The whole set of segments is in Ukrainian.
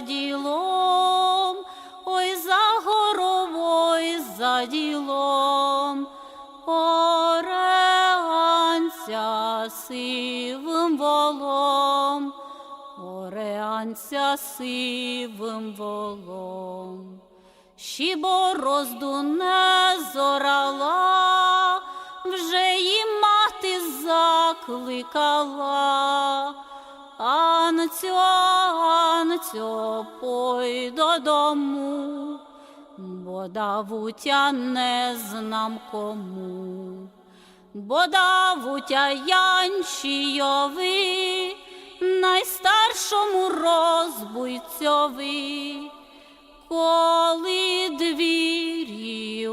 ділом, ой за горовой за ділом, Ореанця сивим волом, Ореанця сивим волом. Щі борозду не зорала, вже її мати закликала. Анцю, Анцю, пой додому, бо давутя не знам кому. Бо давутя Янчійови, найстаршому розбуйцьови, коли двірі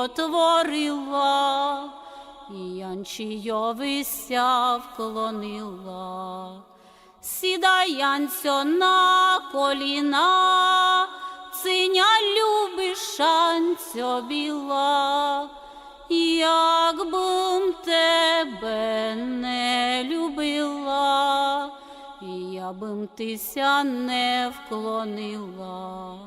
отворила, Янчійови ся вклонила. Сідай, Янцьо, на коліна, циня любишанцьо біла, як бим тебе не любила, я бим тися не вклонила.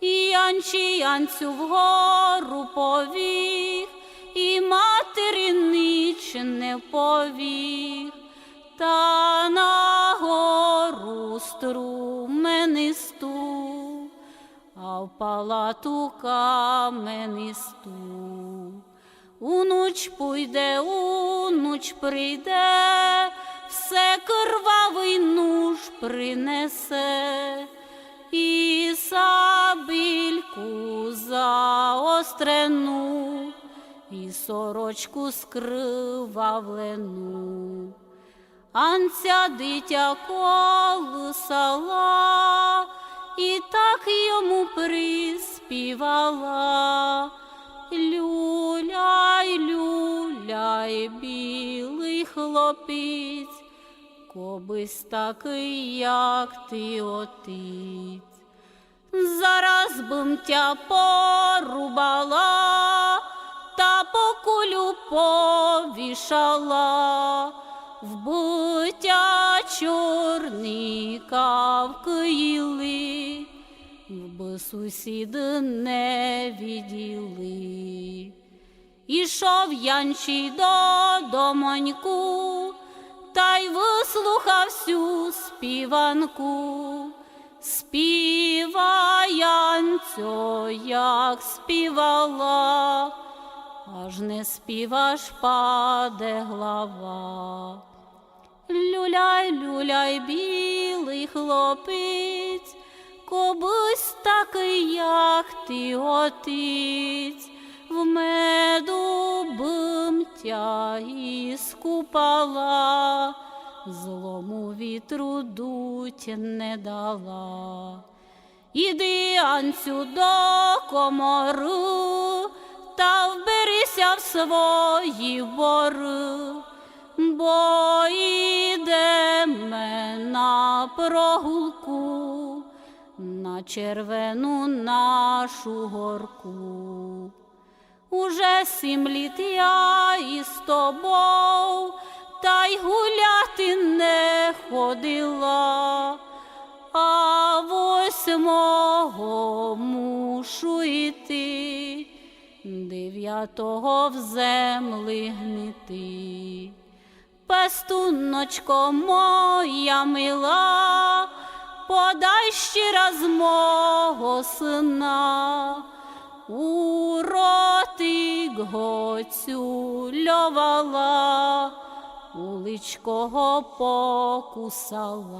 Янчі Янцю вгору повіг, і матері ніч не повіг, та струменисту, а в палату каменисту. Унуч пойде, унуч прийде, все кривавий нуж принесе, і сабільку заострену, і сорочку скривавлену. Анця дитя колисала, і так йому приспівала. Люляй, люляй, білий хлопець, кобись такий, як ти отець. Зараз бим тя порубала, та по кулю повішала, вбиття чорника вкиїли, би сусіди не відділи. Ішов Янчий до домоньку, та й вислухав всю співанку. Співай, Янцю, як співала, аж не співаш паде глава. Люляй, люляй, білий хлопець, кобись такий, як ти отець, в меду бимтя і скупала, злому вітру дуть не дала. Іди, Анцю, до комори, та вберися в свої бори, бо на прогулку, на червену нашу горку. Уже сім літ я із тобою, та й гуляти не ходила, а восьмого мушу йти, дев'ятого в земли гнити. Пестуночко моя мила, подай ще раз мого сина. У ротик гоцю льовала, уличкого покусала.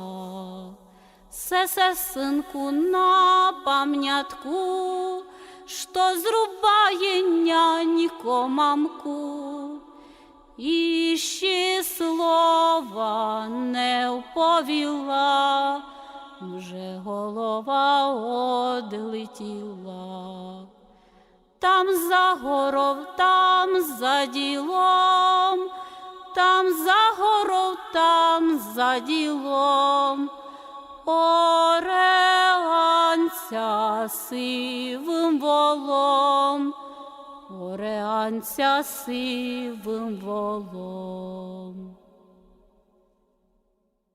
Сесе, синку, на пам'ятку, що зрубає нянько мамку. І ще слова не вповіла, вже голова одлетіла. Там за горов, там за ділом, там за горов, там за ділом. Ореанця сивим волом, ореанця сивим волом.